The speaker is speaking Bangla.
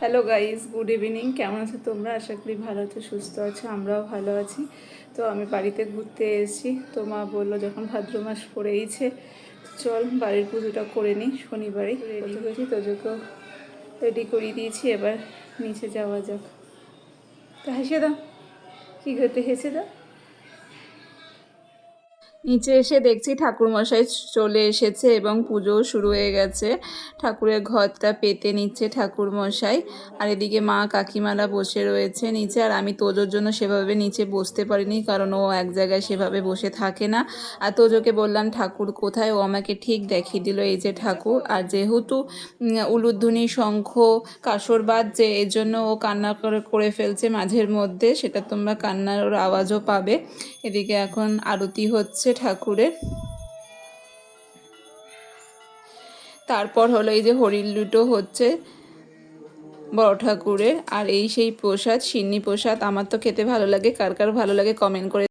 হ্যালো গাইস গুড ইভিনিং কেমন আছো তোমরা? আশা করি ভালো আছো সুস্থ আছো আমরাও ভালো আছি। তো আমি বাড়িতে ঘুরতে এসেছি। তো মা বলল যখন ভাদ্র মাস পড়েইছে চল বাড়ির পুজোটা করে নিই শনিবারে। রেডি হয়েছি তোজোকেও রেডি করিয়ে দিয়েছি। এবার নিচে যাওয়া যাক। তো হেসে দাও। কী করতে হেসে দাও? নিচে এসে দেখছি ঠাকুরমশাই চলে এসেছে এবং পুজোও শুরু হয়ে গেছে। ঠাকুরের ঘরটা পেতে নিচ্ছে ঠাকুরমশাই। আর এদিকে মা কাকিমারা বসে রয়েছে নিচে। আর আমি তোজোর জন্য সেভাবে নিচে বসতে পারিনি, কারণ ও এক জায়গায় সেভাবে বসে থাকে না। আর তোজোকে বললাম, ঠাকুর কোথায়? ও আমাকে ঠিক দেখিয়ে দিল, এই যে ঠাকুর। আর যেহেতু উলুধ্বনি, শঙ্খ কাসর বাজছে এর জন্য ও কান্না করে করে ফেলছে মাঝের মধ্যে, সেটা তোমরা কান্নার ওর আওয়াজও পাবে। এদিকে এখন আরতি হচ্ছে ঠাকুরের। তারপর হলো এই যে হরিণ লুটো হচ্ছে বড় ঠাকুরের। আর এই সেই প্রসাদ, সিন্নি প্রসাদ, আমার তো খেতে ভালো লাগে। কার কার ভালো লাগে কমেন্ট করে